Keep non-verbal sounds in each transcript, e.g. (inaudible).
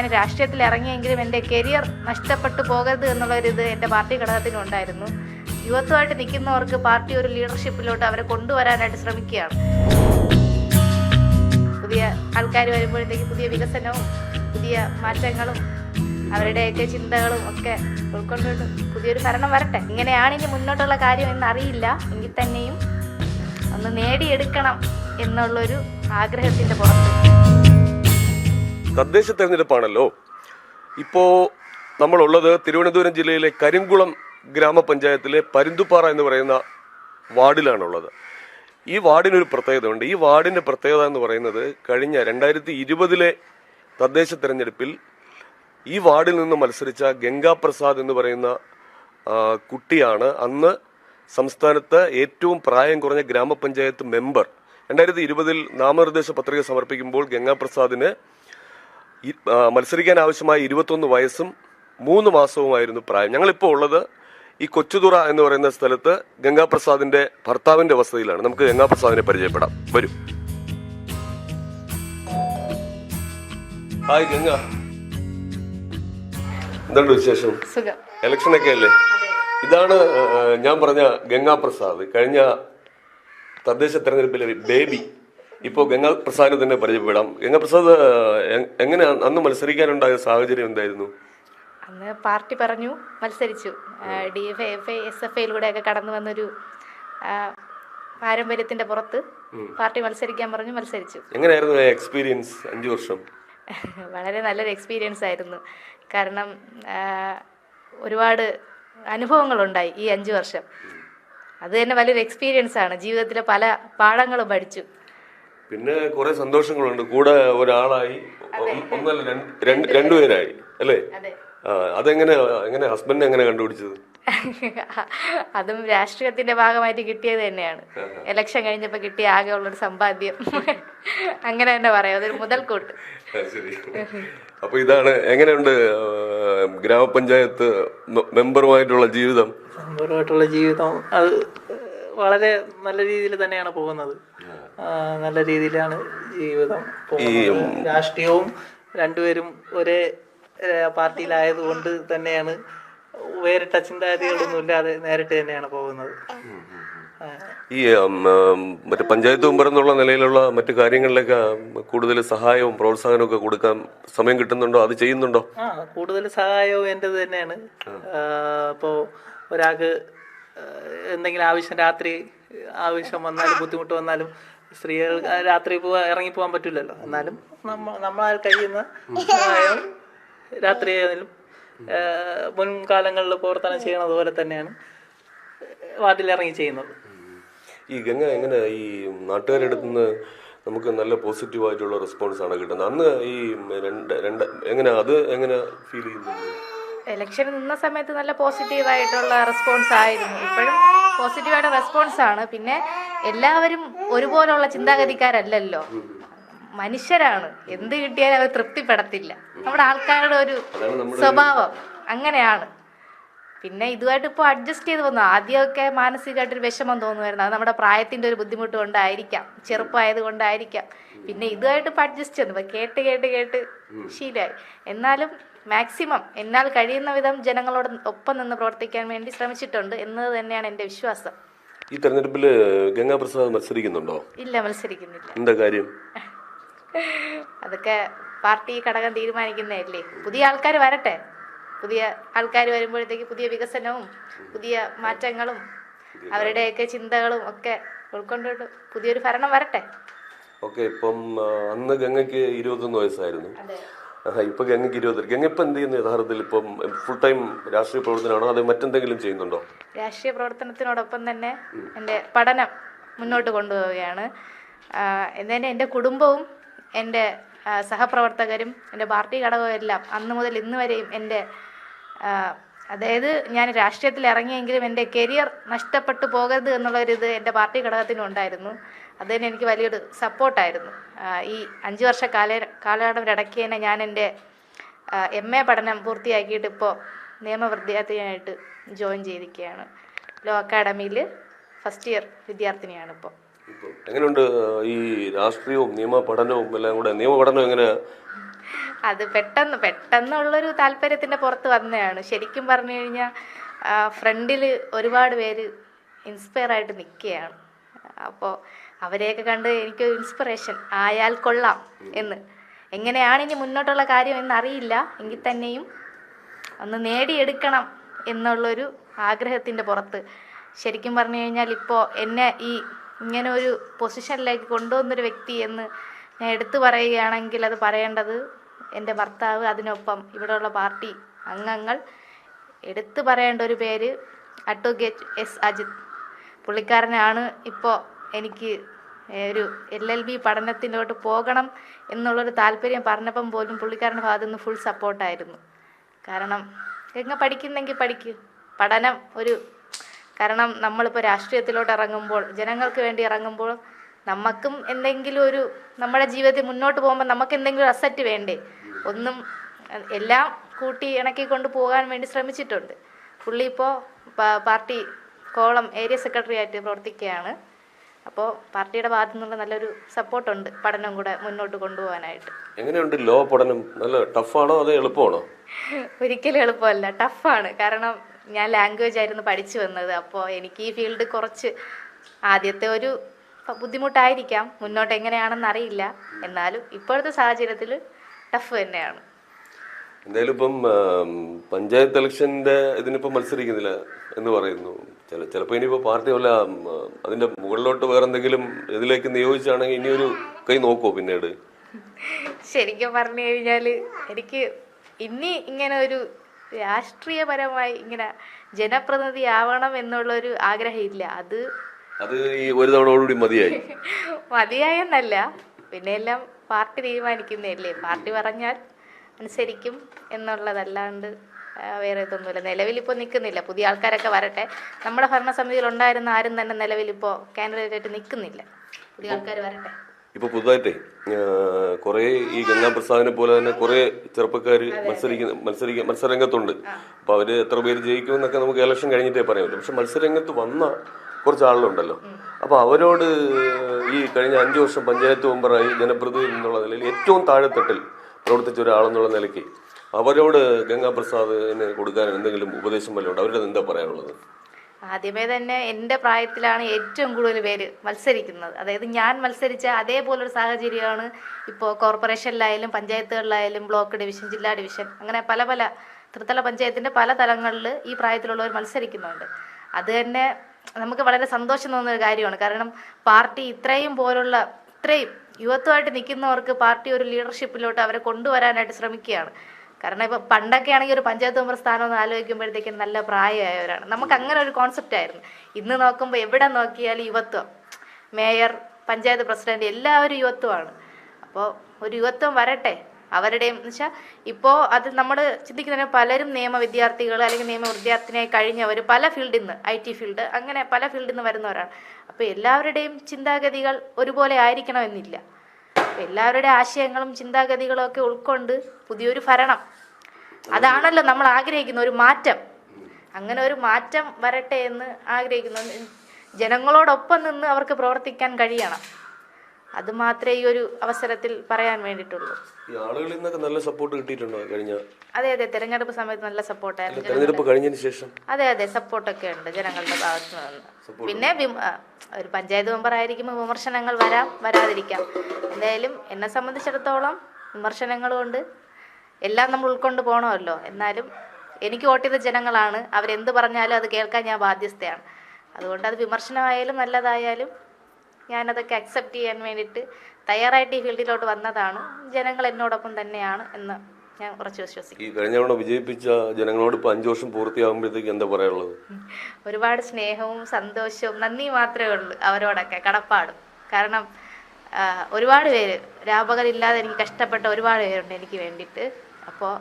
ഞാൻ രാഷ്ട്രീയത്തിൽ ഇറങ്ങിയെങ്കിലും എന്റെ കരിയർ നഷ്ടപ്പെട്ടു പോകരുത് എന്നുള്ളൊരിത് എന്റെ പാർട്ടി ഘടകത്തിനുണ്ടായിരുന്നു. യുവത്വമായിട്ട് നിൽക്കുന്നവർക്ക് പാർട്ടി ഒരു ലീഡർഷിപ്പിലോട്ട് അവരെ കൊണ്ടുവരാനായിട്ട് ശ്രമിക്കുകയാണ്. പുതിയ ആൾക്കാർ വരുമ്പോഴത്തേക്ക് പുതിയ വികസനവും പുതിയ മാറ്റങ്ങളും അവരുടെയൊക്കെ ചിന്തകളും ഒക്കെ ഉൾക്കൊണ്ടുകൊണ്ട് പുതിയൊരു ഭരണം വരട്ടെ. ഇങ്ങനെയാണ് ഇനി മുന്നോട്ടുള്ള കാര്യം എന്നറിയില്ല. എങ്കിൽ തന്നെയും ഒന്ന് നേടിയെടുക്കണം എന്നുള്ളൊരു ആഗ്രഹത്തിന്റെ പുറത്ത് തദ്ദേശ തെരഞ്ഞെടുപ്പാണല്ലോ. ഇപ്പോൾ നമ്മളുള്ളത് തിരുവനന്തപുരം ജില്ലയിലെ കരിങ്കുളം ഗ്രാമപഞ്ചായത്തിലെ പരുന്തുപ്പാറ എന്ന് പറയുന്ന വാർഡിലാണുള്ളത്. ഈ വാർഡിനൊരു പ്രത്യേകതയുണ്ട്. ഈ വാർഡിന്റെ പ്രത്യേകത എന്ന് പറയുന്നത് കഴിഞ്ഞ രണ്ടായിരത്തി ഇരുപതിലെ തദ്ദേശ തെരഞ്ഞെടുപ്പിൽ ഈ വാർഡിൽ നിന്ന് മത്സരിച്ച ഗംഗാപ്രസാദ് എന്ന് പറയുന്ന കുട്ടിയാണ് അന്ന് സംസ്ഥാനത്ത് ഏറ്റവും പ്രായം കുറഞ്ഞ ഗ്രാമപഞ്ചായത്ത് മെമ്പർ. രണ്ടായിരത്തി ഇരുപതിൽ നാമനിർദ്ദേശ പത്രിക സമർപ്പിക്കുമ്പോൾ ഗംഗാപ്രസാദിന് മത്സരിക്കാൻ ആവശ്യമായ ഇരുപത്തൊന്ന് വയസ്സും മൂന്ന് മാസവുമായിരുന്നു പ്രായം. ഞങ്ങളിപ്പോൾ ഉള്ളത് ഈ കൊച്ചുതുറ എന്ന് പറയുന്ന സ്ഥലത്ത് ഗംഗാപ്രസാദിന്റെ ഭർത്താവിന്റെ വസതിയിലാണ്. നമുക്ക് ഗംഗാപ്രസാദിനെ പരിചയപ്പെടാം. വരും. ഹായ് ഗംഗ. എന്തുണ്ട് വിശേഷം? സുഖം. ഇലക്ഷനൊക്കെ അല്ലേ? ഇതാണ് ഞാൻ പറഞ്ഞ ഗംഗാപ്രസാദ്. കഴിഞ്ഞ തദ്ദേശ തെരഞ്ഞെടുപ്പിലെ ബേബി ഇപ്പോൾ ഗംഗാപ്രസാദിനെ തന്നെ പരിചയപ്പെടാം. ഗംഗാപ്രസാദ് പ്രസാദ് എങ്ങനെ അന്ന് മത്സരിക്കാനുണ്ടായ സാഹചര്യം എന്തായിരുന്നു? അന്ന് പാർട്ടി പറഞ്ഞു മത്സരിച്ചു. D F F I S F ഐയിലൂടെയൊക്കെ കടന്നു വന്നൊരു പാരമ്പര്യത്തിന്റെ പുറത്ത് പാർട്ടി മത്സരിക്കാൻ പറഞ്ഞു മത്സരിച്ചു. എങ്ങനെയായിരുന്നു എക്സ്പീരിയൻസ് അഞ്ചു വർഷം? (laughs) വളരെ നല്ലൊരു എക്സ്പീരിയൻസ് ആയിരുന്നു. കാരണം ഒരുപാട് അനുഭവങ്ങളുണ്ടായി ഈ അഞ്ചു വർഷം. അത് തന്നെ വലിയൊരു എക്സ്പീരിയൻസ് ആണ് ജീവിതത്തിലെ പല പാഠങ്ങളും പഠിച്ചു. പിന്നെ കുറെ സന്തോഷങ്ങളുണ്ട്. കൂടെ ഒരാളായി. ഒന്നല്ല രണ്ട് രണ്ട് രണ്ടുപേരായി അല്ലേ? അതെ. അതെങ്ങനെ എങ്ങനെ ഹസ്ബൻഡ് എങ്ങനെ കണ്ടുപിടിച്ചത്? (laughs) അതും രാഷ്ട്രീയത്തിന്റെ ഭാഗമായിട്ട് കിട്ടിയത് തന്നെയാണ്. ഇലക്ഷൻ കഴിഞ്ഞപ്പോൾ കിട്ടിയ ആകെ ഉള്ളൊരു സമ്പാദ്യം. (laughs) അങ്ങനെ തന്നെ പറയാം. അതൊരു മുതൽക്കൂട്ട്. അപ്പൊ ഇതാണ് എങ്ങനെയുണ്ട് ഗ്രാമപഞ്ചായത്ത് മെമ്പറുമായിട്ടുള്ള ജീവിതം? മെമ്പറുമായിട്ടുള്ള ജീവിതം അത് വളരെ നല്ല രീതിയിൽ തന്നെയാണ് പോകുന്നത്. നല്ല രീതിയിലാണ് ജീവിതം രാഷ്ട്രീയവും രണ്ടുപേരും ഒരേ പാർട്ടിയിലായത് പാർട്ടിയിലായതുകൊണ്ട് തന്നെയാണ് വേറിട്ട ചിന്താഗതികളൊന്നും ഇല്ലാതെ നേരിട്ട് തന്നെയാണ് പോകുന്നത്. ഈ ഉം, പഞ്ചായത്ത് മെമ്പർ എന്നുള്ള നിലയിലുള്ള മറ്റു കാര്യങ്ങളിലൊക്കെ കൂടുതൽ സഹായവും പ്രോത്സാഹനവും ഒക്കെ കൊടുക്കാൻ സമയം കിട്ടുന്നുണ്ടോ? അത് ചെയ്യുന്നുണ്ടോ? ആ കൂടുതൽ സഹായവും എന്റെത് തന്നെയാണ്. ഇപ്പോൾ ഒരാൾക്ക് എന്തെങ്കിലും ആവശ്യം രാത്രി ആവശ്യം വന്നാലും ബുദ്ധിമുട്ട് വന്നാലും സ്ത്രീകൾ രാത്രി പോവാ ഇറങ്ങി പോകാൻ പറ്റില്ലല്ലോ. എന്നാലും നമ്മ നമ്മളാൽ കഴിയുന്ന രാത്രി ആയാലും മുൻകാലങ്ങളിൽ പ്രവർത്തനം ചെയ്യണത് പോലെ തന്നെയാണ് വാർഡിൽ ഇറങ്ങി ചെയ്യുന്നത്. ഈ ഗംഗ എങ്ങനെ ഈ നാട്ടുകാരുടെ നിന്ന് നമുക്ക് നല്ല പോസിറ്റീവ് ആയിട്ടുള്ള റെസ്പോൺസ് ആണ് കിട്ടുന്നത്? അന്ന് ഈ രണ്ട് രണ്ട് എങ്ങനെ അത് എങ്ങനെ ഫീൽ ചെയ്യുന്നത്? ഇലക്ഷൻ നിന്ന സമയത്ത് നല്ല പോസിറ്റീവായിട്ടുള്ള റെസ്പോൺസ് ആയിരുന്നു. ഇപ്പോഴും പോസിറ്റീവായിട്ട് റെസ്പോൺസ് ആണ് പിന്നെ എല്ലാവരും ഒരുപോലുള്ള ചിന്താഗതിക്കാരല്ലല്ലോ. മനുഷ്യരാണ്. എന്ത് കിട്ടിയാലും അവർ തൃപ്തിപ്പെടത്തില്ല. നമ്മുടെ ആൾക്കാരുടെ ഒരു സ്വഭാവം. അങ്ങനെയാണ്. പിന്നെ ഇതുമായിട്ട് ഇപ്പോൾ അഡ്ജസ്റ്റ് ചെയ്ത് വന്നു. ആദ്യമൊക്കെ മാനസികമായിട്ടൊരു വിഷമം തോന്നുമായിരുന്നു. അത് നമ്മുടെ പ്രായത്തിന്റെ ഒരു ബുദ്ധിമുട്ട് കൊണ്ടായിരിക്കാം. ചെറുപ്പമായത് കൊണ്ടായിരിക്കാം. പിന്നെ ഇതുമായിട്ട് ഇപ്പോൾ അഡ്ജസ്റ്റ് ചെയ്യുന്നു കേട്ട് കേട്ട് കേട്ട് ശീലമായി എന്നാലും മാക്സിമം എന്നാൽ കഴിയുന്ന വിധം ജനങ്ങളോട് ഒപ്പം നിന്ന് പ്രവർത്തിക്കാൻ വേണ്ടി ശ്രമിച്ചിട്ടുണ്ട് എന്നത് തന്നെയാണ് എന്റെ വിശ്വാസം. ഈ തെരഞ്ഞെടുപ്പിൽ ഗംഗാപ്രസാദ് മത്സരിക്കുന്നുണ്ടോ? ഇല്ല മത്സരിക്കുന്നില്ല. എന്താ കാര്യം? അതൊക്കെ പാർട്ടി ഘടകം തീരുമാനിക്കുന്നതല്ലേ? പുതിയ ആൾക്കാർ വരട്ടെ. പുതിയ ആൾക്കാർ വരുമ്പോഴത്തേക്ക് പുതിയ വികസനവും പുതിയ മാറ്റങ്ങളും അവരുടെയൊക്കെ ചിന്തകളും ഒക്കെ ഉൾക്കൊണ്ടിട്ട് പുതിയൊരു ഭരണം വരട്ടെ. ഓക്കെ ഇപ്പം അന്ന് ഗംഗയ്ക്ക് ഇരുപത്തൊന്ന് വയസ്സായിരുന്നു. ഇപ്പൊ ഗംഗയ്ക്ക് ഇരുപത്തി ഗംഗ ഇപ്പം എന്ത് ചെയ്യുന്നു യഥാർത്ഥത്തിൽ? ഇപ്പം ഫുൾ ടൈം രാഷ്ട്രീയ പ്രവർത്തനമാണോ അതോ മറ്റെന്തെങ്കിലും ചെയ്യുന്നുണ്ടോ? രാഷ്ട്രീയ പ്രവർത്തനത്തിനോടൊപ്പം തന്നെ എന്റെ പഠനം മുന്നോട്ട് കൊണ്ടുപോവുകയാണ്. എന്നെ എന്റെ കുടുംബവും എന്റെ സഹപ്രവർത്തകരും എന്റെ പാർട്ടി ഘടകവും എല്ലാം അന്ന് മുതൽ ഇന്ന് വരെയും എന്റെ അതായത് ഞാൻ രാഷ്ട്രീയത്തിൽ ഇറങ്ങിയെങ്കിലും എന്റെ കരിയർ നഷ്ടപ്പെട്ടു പോകരുത് എന്നുള്ളൊരിത് എന്റെ പാർട്ടി ഘടകത്തിനും ഉണ്ടായിരുന്നു അത് തന്നെ എനിക്ക് വലിയൊരു സപ്പോർട്ടായിരുന്നു. ഈ അഞ്ച് വർഷ കാല കാലയളവിനിടയ്ക്ക് തന്നെ ഞാൻ എന്റെ എം എ പഠനം പൂർത്തിയാക്കിയിട്ട് ഇപ്പോൾ നിയമ വിദ്യാർത്ഥിയായിട്ട് ജോയിൻ ചെയ്തിരിക്കുകയാണ്. ലോ അക്കാഡമിയിൽ ഫസ്റ്റ് ഇയർ വിദ്യാർത്ഥിനിയാണ് ഇപ്പോൾ ഇപ്പം എങ്ങനെയുണ്ട് ഈ രാഷ്ട്രീയവും നിയമ പഠനവും എല്ലാം കൂടെ? നിയമ പഠനം എങ്ങനെ? അത് പെട്ടെന്ന് പെട്ടെന്നുള്ളൊരു താല്പര്യത്തിന്റെ പുറത്ത് വന്നതാണ്. ശരിക്കും പറഞ്ഞു കഴിഞ്ഞാൽ ഫ്രണ്ടിൽ ഒരുപാട് പേര് ഇൻസ്പയർ ആയിട്ട് നിൽക്കുകയാണ്. അപ്പോൾ അവരെയൊക്കെ കണ്ട് എനിക്ക് ഇൻസ്പിറേഷൻ ആയാൽ കൊള്ളാം എന്ന്. എങ്ങനെയാണ് ഇനി മുന്നോട്ടുള്ള കാര്യം എന്നറിയില്ല. എങ്കിൽ തന്നെയും ഒന്ന് നേടിയെടുക്കണം എന്നുള്ളൊരു ആഗ്രഹത്തിന്റെ പുറത്ത്. ശരിക്കും പറഞ്ഞു കഴിഞ്ഞാൽ ഇപ്പോൾ എന്നെ ഈ ഇങ്ങനെ ഒരു പൊസിഷനിലേക്ക് കൊണ്ടുവന്നൊരു വ്യക്തി എന്ന് ഞാൻ എടുത്തു പറയുകയാണെങ്കിൽ അത് പറയേണ്ടത് എന്റെ ഭർത്താവ് അതിനൊപ്പം ഇവിടെയുള്ള പാർട്ടി അംഗങ്ങൾ എടുത്തു പറയേണ്ട ഒരു പേര് അഡ്വക്കേറ്റ് എസ് അജിത്. പുള്ളിക്കാരനാണ് ഇപ്പോൾ എനിക്ക് ഒരു എൽ എൽ ബി പഠനത്തിലോട്ട് പോകണം എന്നുള്ളൊരു താല്പര്യം പറഞ്ഞപ്പം പോലും പുള്ളിക്കാരന്റെ ഭാഗത്തു നിന്ന് ഫുൾ സപ്പോർട്ടായിരുന്നു കാരണം എങ്ങനെ പഠിക്കുന്നെങ്കിൽ പഠിക്കൂ. പഠനം ഒരു കാരണം നമ്മളിപ്പോൾ രാഷ്ട്രീയത്തിലോട്ട് ഇറങ്ങുമ്പോൾ ജനങ്ങൾക്ക് വേണ്ടി ഇറങ്ങുമ്പോൾ നമുക്കും എന്തെങ്കിലും ഒരു നമ്മുടെ ജീവിതത്തിൽ മുന്നോട്ട് പോകുമ്പോൾ നമുക്ക് എന്തെങ്കിലും അസറ്റ് വേണ്ടേ? ഒന്നും എല്ലാം കൂട്ടി ഇണക്കി കൊണ്ട് പോകാൻ വേണ്ടി ശ്രമിച്ചിട്ടുണ്ട്. പുള്ളി ഇപ്പോൾ പാർട്ടി കോളം ഏരിയ സെക്രട്ടറി ആയിട്ട് പ്രവർത്തിക്കുകയാണ്. അപ്പോൾ പാർട്ടിയുടെ ഭാഗത്തു നിന്നുള്ള നല്ലൊരു സപ്പോർട്ടുണ്ട് പഠനം കൂടെ മുന്നോട്ട് കൊണ്ടുപോകാനായിട്ട്. എങ്ങനെയുണ്ട് ലോ പഠനം? നല്ല ടഫാണോ അതോ എളുപ്പമാണോ? ഒരിക്കലും എളുപ്പമല്ല ടഫാണ്. കാരണം ഞാൻ ലാംഗ്വേജ് ആയിരുന്നു പഠിച്ചു വന്നത്. അപ്പോൾ എനിക്ക് ഈ ഫീൽഡ് കുറച്ച് ആദ്യത്തെ ഒരു ബുദ്ധിമുട്ടായിരിക്കാം. മുന്നോട്ട് എങ്ങനെയാണെന്ന് അറിയില്ല. എന്നാലും ഇപ്പോഴത്തെ സാഹചര്യത്തിൽ ടഫ് തന്നെയാണ്. എന്തായാലും ഇപ്പം പഞ്ചായത്ത് ഇലക്ഷന്റെ ഇതിനിപ്പം മത്സരിക്കുന്നില്ല എന്ന് പറയുന്നു. ചില ചിലപ്പോൾ ഇനിയിപ്പോൾ പാർട്ടി വല്ല അതിന്റെ മുകളിലോട്ട് വേറെ എന്തെങ്കിലും ഇതിലേക്ക് നിയോഗിച്ചാണെങ്കിൽ ഇനിയൊരു കൈ നോക്കുമോ പിന്നീട്? ശരിക്കും പറഞ്ഞു കഴിഞ്ഞാൽ എനിക്ക് ഇനി ഇങ്ങനെ ഒരു രാഷ്ട്രീയപരമായി ഇങ്ങനെ ജനപ്രതിനിധി ആവണം എന്നുള്ളൊരു ആഗ്രഹമില്ല. അത് അത് ഈ ഒരു തവണയോടുകൂടി മതിയായി. മതിയായെന്നല്ല. പിന്നെ എല്ലാം പാർട്ടി തീരുമാനിക്കുന്നതല്ലേ? പാർട്ടി പറഞ്ഞാൽ അനുസരിക്കും എന്നുള്ളതല്ലാണ്ട് വേറെ ഇതൊന്നുമില്ല. നിലവിലിപ്പോൾ നിൽക്കുന്നില്ല. പുതിയ ആൾക്കാരൊക്കെ വരട്ടെ. നമ്മുടെ ഭരണസമിതിയിൽ ഉണ്ടായിരുന്ന ആരും തന്നെ നിലവിലിപ്പോൾ കാൻഡിഡേറ്റ് ആയിട്ട് നിൽക്കുന്നില്ല. പുതിയ ആൾക്കാർ വരട്ടെ. ഇപ്പൊ പുതുതായിട്ടേ കുറെ ഈ ഗംഗാപ്രസാദിനെ പോലെ തന്നെ കുറെ ചെറുപ്പക്കാർ മത്സരിക്കുന്ന മത്സരിക്ക മത്സരരംഗത്തുണ്ട്. അപ്പൊ അവർ എത്ര പേര് ജയിക്കും എന്നൊക്കെ നമുക്ക് ഇലക്ഷൻ കഴിഞ്ഞിട്ടേ പറയാൻ പറ്റും. പക്ഷെ മത്സരരംഗത്ത് വന്ന കുറച്ച് ആളുകളുണ്ടല്ലോ. അപ്പൊ അവരോട് ഈ കഴിഞ്ഞ അഞ്ചു വർഷം പഞ്ചായത്ത് മെമ്പറായി ജനപ്രതിനിധി എന്നുള്ള നിലയിൽ ഏറ്റവും താഴെത്തട്ടിൽ പ്രവർത്തിച്ച ഒരാളെന്നുള്ള നിലയ്ക്ക് അവരോട് ഗംഗാപ്രസാദിന് കൊടുക്കാൻ എന്തെങ്കിലും ഉപദേശം വല്ല ഉണ്ട്? അവരുടെ എന്താ പറയാനുള്ളത്? ആദ്യമേ തന്നെ എന്റെ പ്രായത്തിലാണ് ഏറ്റവും കൂടുതൽ പേര് മത്സരിക്കുന്നത്. അതായത് ഞാൻ മത്സരിച്ച അതേപോലൊരു സാഹചര്യമാണ് ഇപ്പോൾ കോർപ്പറേഷനിലായാലും പഞ്ചായത്തുകളിലായാലും ബ്ലോക്ക് ഡിവിഷൻ ജില്ലാ ഡിവിഷൻ അങ്ങനെ പല പല തൃത്തല പഞ്ചായത്തിന്റെ പല തലങ്ങളിൽ ഈ പ്രായത്തിലുള്ളവർ മത്സരിക്കുന്നുണ്ട്. അത് തന്നെ നമുക്ക് വളരെ സന്തോഷം തോന്നുന്ന ഒരു കാര്യമാണ്. കാരണം പാർട്ടി ഇത്രയും പോലുള്ള ഇത്രയും യുവത്വമായിട്ട് നിൽക്കുന്നവർക്ക് പാർട്ടി ഒരു ലീഡർഷിപ്പിലോട്ട് അവരെ കൊണ്ടുവരാനായിട്ട് ശ്രമിക്കുകയാണ്. കാരണം ഇപ്പം പണ്ടൊക്കെ ആണെങ്കിൽ ഒരു പഞ്ചായത്ത് മെമ്പർ സ്ഥാനം ഒന്ന് ആലോചിക്കുമ്പോഴത്തേക്കും നല്ല പ്രായമായവരാണ്. നമുക്ക് അങ്ങനെ ഒരു കോൺസെപ്റ്റ് ആയിരുന്നു. ഇന്ന് നോക്കുമ്പോൾ എവിടെ നോക്കിയാലും യുവത്വം. മേയർ പഞ്ചായത്ത് പ്രസിഡന്റ് എല്ലാവരും യുവത്വമാണ്. അപ്പോൾ ഒരു യുവത്വം വരട്ടെ. അവരുടെയും എന്ന് വെച്ചാൽ ഇപ്പോൾ അത് നമ്മൾ ചിന്തിക്കുന്ന പലരും നിയമ വിദ്യാർത്ഥികൾ അല്ലെങ്കിൽ നിയമ വിദ്യാർത്ഥിനിയായി കഴിഞ്ഞവർ പല ഫീൽഡിൽ നിന്ന് ഐ ടി ഫീൽഡ് അങ്ങനെ പല ഫീൽഡിൽ നിന്ന് വരുന്നവരാണ്. അപ്പോൾ എല്ലാവരുടെയും ചിന്താഗതികൾ ഒരുപോലെ ആയിരിക്കണമെന്നില്ല അപ്പോൾ എല്ലാവരുടെ ആശയങ്ങളും ചിന്താഗതികളും ഒക്കെ ഉൾക്കൊണ്ട് പുതിയൊരു ഭരണം. അതാണല്ലോ നമ്മൾ ആഗ്രഹിക്കുന്ന ഒരു മാറ്റം. അങ്ങനെ ഒരു മാറ്റം വരട്ടെ എന്ന് ആഗ്രഹിക്കുന്നു. ജനങ്ങളോടൊപ്പം നിന്ന് അവർക്ക് പ്രവർത്തിക്കാൻ കഴിയണം. അത് മാത്രമേ ഈ ഒരു അവസരത്തിൽ പറയാൻ വേണ്ടിയിട്ടുള്ളൂ. ഈ ആളുകളിൽ നിന്നൊക്കെ നല്ല സപ്പോർട്ട് കിട്ടിയിട്ടുണ്ടോ കഴിഞ്ഞ അതെ അതെ തെരഞ്ഞെടുപ്പ് സമയത്ത് നല്ല സപ്പോർട്ടായിരുന്നു തെരഞ്ഞെടുപ്പ് കഴിഞ്ഞതിന് ശേഷം? അതെ അതെ സപ്പോർട്ടൊക്കെ ഉണ്ട് ജനങ്ങളുടെ ഭാഗത്തു നിന്ന്. പിന്നെ ഒരു പഞ്ചായത്ത് മെമ്പർ ആയിരിക്കുമ്പോൾ വിമർശനങ്ങൾ വരാം വരാതിരിക്കാം. എന്തായാലും എന്നെ സംബന്ധിച്ചിടത്തോളം വിമർശനങ്ങളുണ്ട് എല്ലാം നമ്മൾ ഉൾക്കൊണ്ട് പോകണമല്ലോ എന്നാലും എനിക്ക് വോട്ട് ചെയ്ത ജനങ്ങളാണ്. അവരെന്ത് പറഞ്ഞാലും അത് കേൾക്കാൻ ഞാൻ ബാധ്യസ്ഥയാണ്. അതുകൊണ്ട് അത് വിമർശനമായാലും നല്ലതായാലും ഞാനതൊക്കെ അക്സെപ്റ്റ് ചെയ്യാൻ വേണ്ടിയിട്ട് തയ്യാറായിട്ട് ഈ ഫീൽഡിലോട്ട് വന്നതാണ്. ജനങ്ങൾ എന്നോടൊപ്പം തന്നെയാണ് എന്ന് ഞാൻ കുറച്ച് വിശ്വസിക്കും ഈ കഴിഞ്ഞ തവണ വിജയിപ്പിച്ച ജനങ്ങളോട് ഇപ്പൊ അഞ്ചു വർഷം പൂർത്തിയാകുമ്പോഴത്തേക്ക് എന്താ പറയാനുള്ളത്? ഒരുപാട് സ്നേഹവും സന്തോഷവും നന്ദി മാത്രമേ ഉള്ളൂ അവരോടൊക്കെ കടപ്പാടും. കാരണം ഒരുപാട് പേര് രാപകലില്ലാതെ എനിക്ക് കഷ്ടപ്പെട്ട ഒരുപാട് പേരുണ്ട് എനിക്ക് വേണ്ടിയിട്ട്. അപ്പോൾ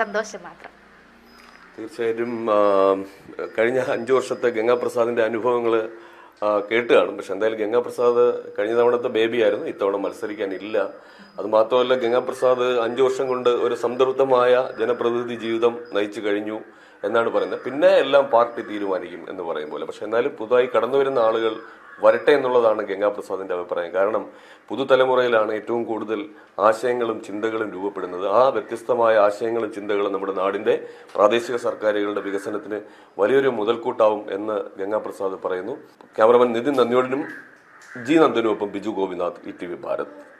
സന്തോഷം മാത്രം. തീർച്ചയായിട്ടും കഴിഞ്ഞ അഞ്ചു വർഷത്തെ ഗംഗാപ്രസാദിന്റെ അനുഭവങ്ങൾ കേട്ട് കാണും. പക്ഷെ എന്തായാലും ഗംഗാപ്രസാദ് കഴിഞ്ഞ തവണത്തെ ബേബി ആയിരുന്നു ഇത്തവണ മത്സരിക്കാനില്ല. അത് മാത്രമല്ല ഗംഗാപ്രസാദ് അഞ്ചു വർഷം കൊണ്ട് ഒരു സംതൃപ്തമായ ജനപ്രതിനിധി ജീവിതം നയിച്ചു കഴിഞ്ഞു. എന്നാണ് പറയുന്നത്. പിന്നെ എല്ലാം പാർട്ടി തീരുമാനിക്കും എന്ന് പറയും പോലെ. പക്ഷെ എന്നാലും പുതുതായി കടന്നു വരുന്ന ആളുകൾ വരട്ടെ എന്നുള്ളതാണ് ഗംഗാപ്രസാദിന്റെ അഭിപ്രായം. കാരണം പുതുതലമുറയിലാണ് ഏറ്റവും കൂടുതൽ ആശയങ്ങളും ചിന്തകളും രൂപപ്പെടുന്നത്. ആ വ്യത്യസ്തമായ ആശയങ്ങളും ചിന്തകളും നമ്മുടെ നാടിന്റെ പ്രാദേശിക സർക്കാരുകളുടെ വികസനത്തിന് വലിയൊരു മുതൽക്കൂട്ടാവും എന്ന് ഗംഗാപ്രസാദ് പറയുന്നു. ക്യാമറമാൻ നിതിൻ നന്ദിയോടിനും G നന്ദനുമൊപ്പം Biju Gopinath E T V Bharat.